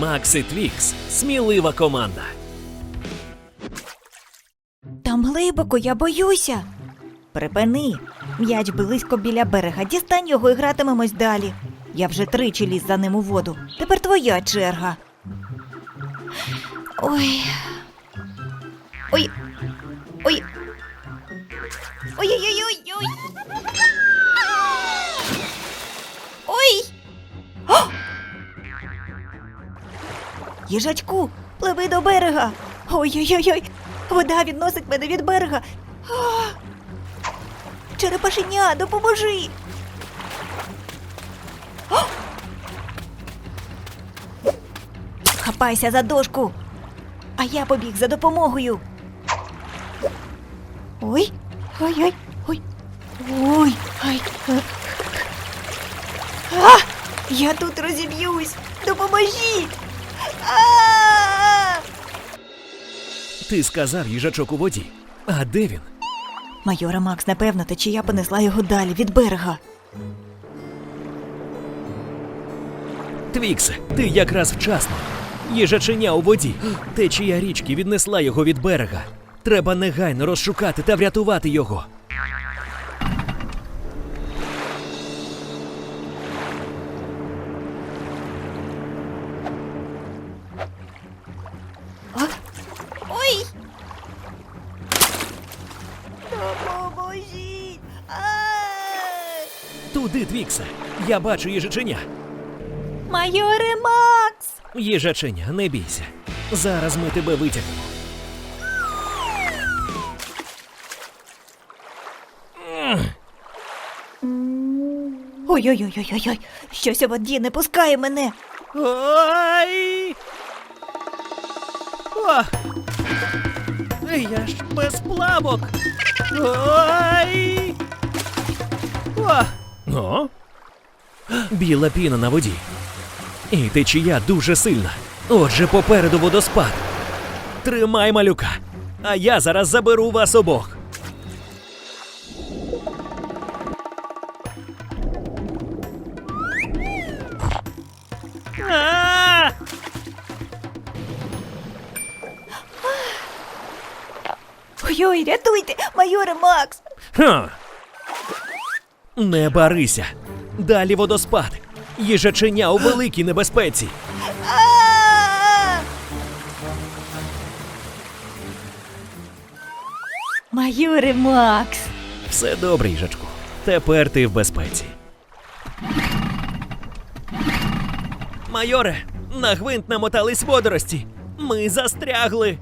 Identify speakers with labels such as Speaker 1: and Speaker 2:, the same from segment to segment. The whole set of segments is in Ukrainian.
Speaker 1: Макс і Твікс смілива команда.
Speaker 2: Там глибоко, я боюся. Припини. М'яч близько біля берега. Дістань його і гратимемось далі. Я вже тричі ліз за ним у воду. Тепер твоя черга. Ой. Ой. Ой. Ой-ой-ой-ой-ой. Ой. Їжачку, пливи до берега. Ой-ой-ой. Вода відносить мене від берега. А! Черепашеня, допоможи. О! Хапайся за дошку. А я побіг за допомогою. Ой, ой, ой, ой. Ай. А! Я тут розіб'юсь. Допоможіть.
Speaker 1: Ти сказав їжачок у воді. А де він?
Speaker 2: Майора Макс, напевно, течія понесла його далі від берега.
Speaker 1: Твіксе, ти якраз вчасно. Їжаченя у воді. Течія річки віднесла його від берега. Треба негайно розшукати та врятувати його. Туди, Твіксе. Я бачу їжаченя.
Speaker 2: Майоре Макс!
Speaker 1: Їжаченя, не бійся. Зараз ми тебе витягнемо.
Speaker 2: Ой-ой-ой-ой-ой! Щось у воді не пускає мене.
Speaker 1: Ой! О! Я ж без плавок. Ой! О! О! Біла піна на воді. І течія дуже сильна. Отже, попереду водоспад. Тримай малюка. А я зараз заберу вас обох.
Speaker 2: Ой-ой, рятуйте, майоре Макс!
Speaker 1: Ха. Не барися. Далі водоспад. Їжаченя у великій небезпеці.
Speaker 2: Майоре Макс!
Speaker 1: Все добре, їжачку. Тепер ти в безпеці. Майоре, на гвинт намотались водорості. Ми застрягли.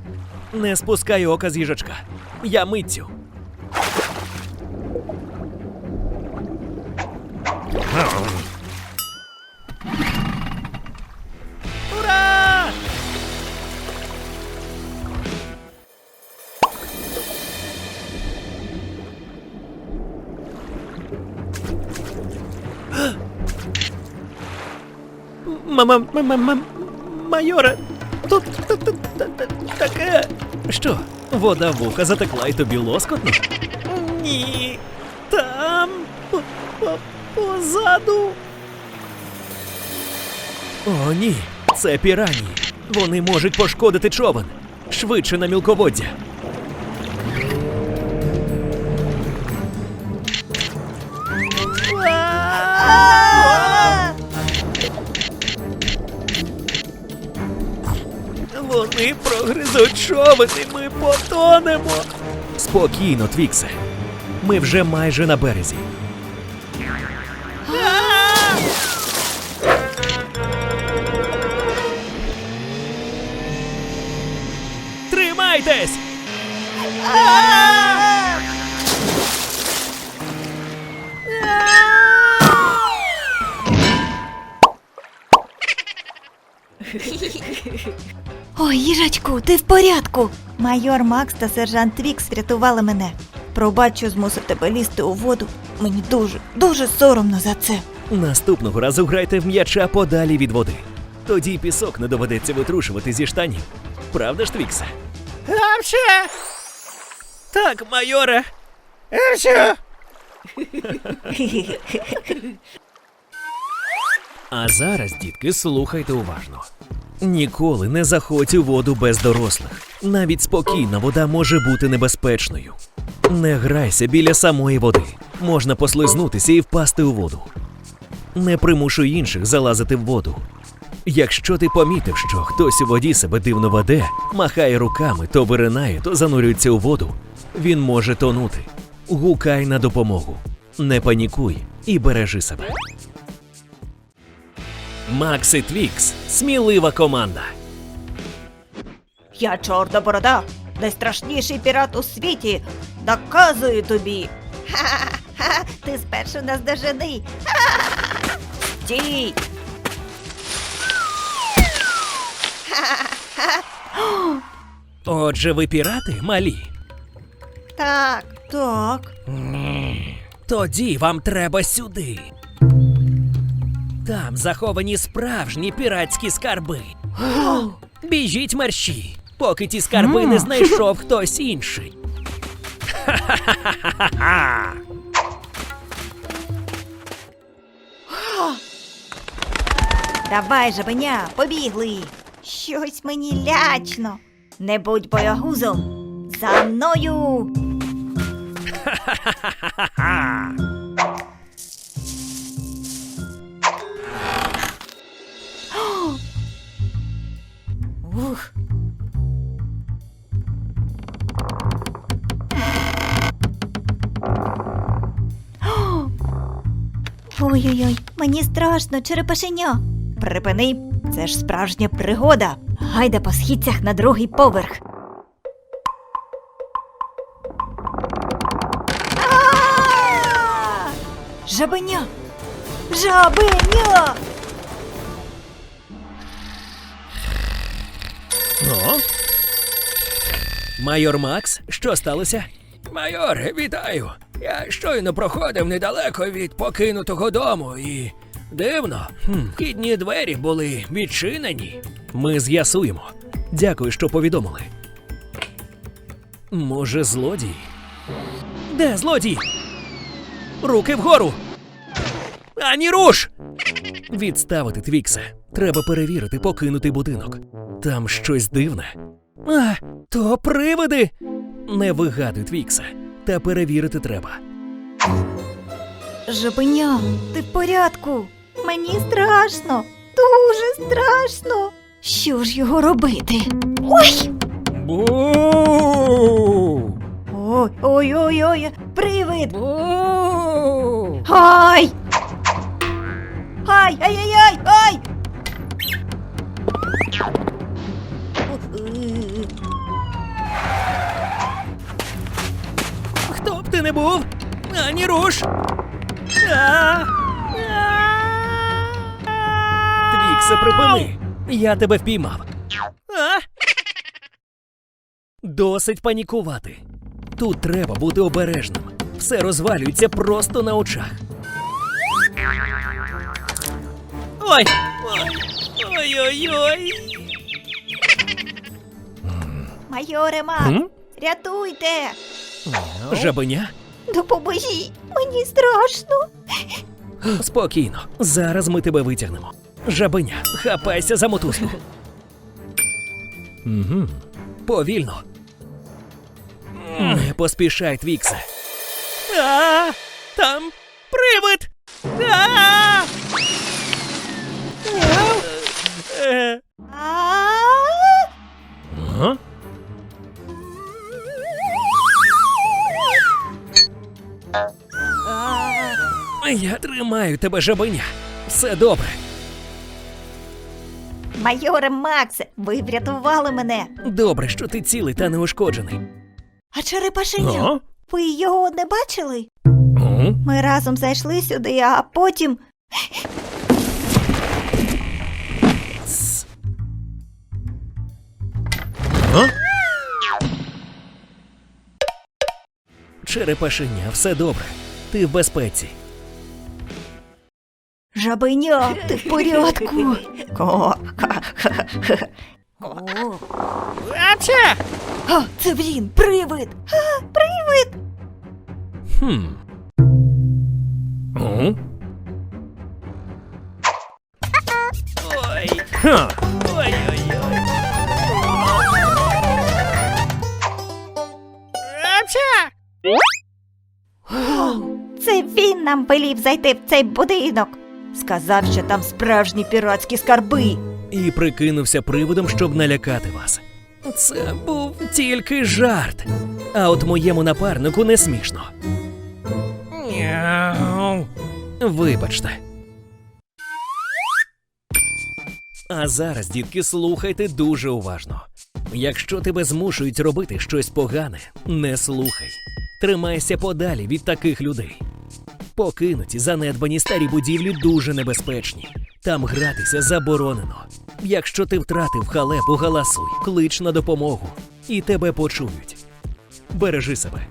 Speaker 1: Не спускай ока з їжачка. Я митцю. Ура! Мама, мама, мама, майоре, тут та- та- та- та- таке. Що, вода в вуха затекла і тобі лоскотно? Ні. Там позаду. О, ні, це пірані. Вони можуть пошкодити човен. Швидше на мілководдя. Вони прогризуть човен і ми потонемо. Спокійно, Твіксе. Ми вже майже на березі. Тримайтесь!
Speaker 2: Ой, їжачку, ти в порядку. Майор Макс та сержант Твікс врятували мене. Пробач, що змусив тебе лізти у воду. Мені дуже, дуже соромно за це.
Speaker 1: Наступного разу грайте в м'яча подалі від води. Тоді пісок не доведеться витрушувати зі штанів. Правда ж, Твіксе? Апше! Так, майоре. Апше! А зараз, дітки, слухайте уважно. Ніколи не заходь у воду без дорослих. Навіть спокійна вода може бути небезпечною. Не грайся біля самої води. Можна послизнутися і впасти у воду. Не примушуй інших залазити в воду. Якщо ти помітив, що хтось у воді себе дивно веде, махає руками, то виринає, то занурюється у воду, він може тонути. Гукай на допомогу. Не панікуй і бережи себе. Макс і Твікс смілива команда.
Speaker 2: Я чорна борода, найстрашніший пірат у світі. Доказую тобі. Ха-ха, ти спершу нас дожени. Ха-ха-ха. Стій.
Speaker 1: Отже, ви пірати малі.
Speaker 2: Так. Так.
Speaker 1: Тоді вам треба сюди. Там заховані справжні піратські скарби. Біжіть мерщі, поки ті скарби не знайшов хтось інший. Ха-ха-ха-ха-ха!
Speaker 2: Давай, жабеня, побігли. Щось мені лячно. Не будь боягузом. За мною. Ух. Ой-ой-ой, мені страшно, черепашеня. Припини, це ж справжня пригода. Гайда по східцях на другий поверх. Жабеня! Жабеня!
Speaker 1: Ну? Майор Макс, що сталося? Майор, вітаю. Я щойно проходив недалеко від покинутого дому і. Дивно, вхідні двері були відчинені. Ми з'ясуємо. Дякую, що повідомили. Може, злодій? Де злодій? Руки вгору! Ані руш! Відставити Твікса. Треба перевірити покинутий будинок. Там щось дивне. А, то привиди. Не вигадуй Твікса. Та перевірити треба.
Speaker 2: Жабеня, ти в порядку? Мені страшно, дуже страшно. Що ж його робити? Ой!
Speaker 1: Бу!
Speaker 2: Ой, ой, ой, ой, привид!
Speaker 1: Бу!
Speaker 2: Ай! Ай, ай, ай, ай, ай!
Speaker 1: Хто б ти не був? Ані руш! А! Твіксе, припини! Я тебе впіймав. А? Досить панікувати. Тут треба бути обережним. Все розвалюється просто на очах. Ой! Ой-ой-ой!
Speaker 2: Майоре Макс,
Speaker 1: М?
Speaker 2: рятуйте!
Speaker 1: Жабеня?
Speaker 2: Допоможіть! Мені страшно!
Speaker 1: Спокійно, зараз ми тебе витягнемо. Жабеня, хапайся за мотузку. Угу. Повільно. Не поспішай, Твіксе. А, там привид! А! Е. Ага. Я тримаю тебе, жабеня. Все добре.
Speaker 2: Майоре Максе, ви врятували мене!
Speaker 1: Добре, що ти цілий та неушкоджений.
Speaker 2: А черепашеня?
Speaker 1: Ага.
Speaker 2: Ви його не бачили?
Speaker 1: Ага.
Speaker 2: Ми разом зайшли сюди, а потім.
Speaker 1: Тс. А? Черепашеня, все добре. Ти в безпеці.
Speaker 2: Жабеня, ти в порядку. Ко. О,
Speaker 1: Апча!
Speaker 2: А, це блін, привид! А, привид!
Speaker 1: Хм. О. Ой. Ха. Ой-ой-ой. Апча!
Speaker 2: Це він нам велів зайти в цей будинок. Сказав, що там справжні піратські скарби.
Speaker 1: І прикинувся приводом, щоб налякати вас. Це був тільки жарт. А от моєму напарнику не смішно. Няу. Вибачте. А зараз, дітки, слухайте дуже уважно. Якщо тебе змушують робити щось погане, не слухай. Тримайся подалі від таких людей. Покинуті занедбані старі будівлі дуже небезпечні. Там гратися заборонено. Якщо ти втратив халепу, галасуй, клич на допомогу, і тебе почують. Бережи себе.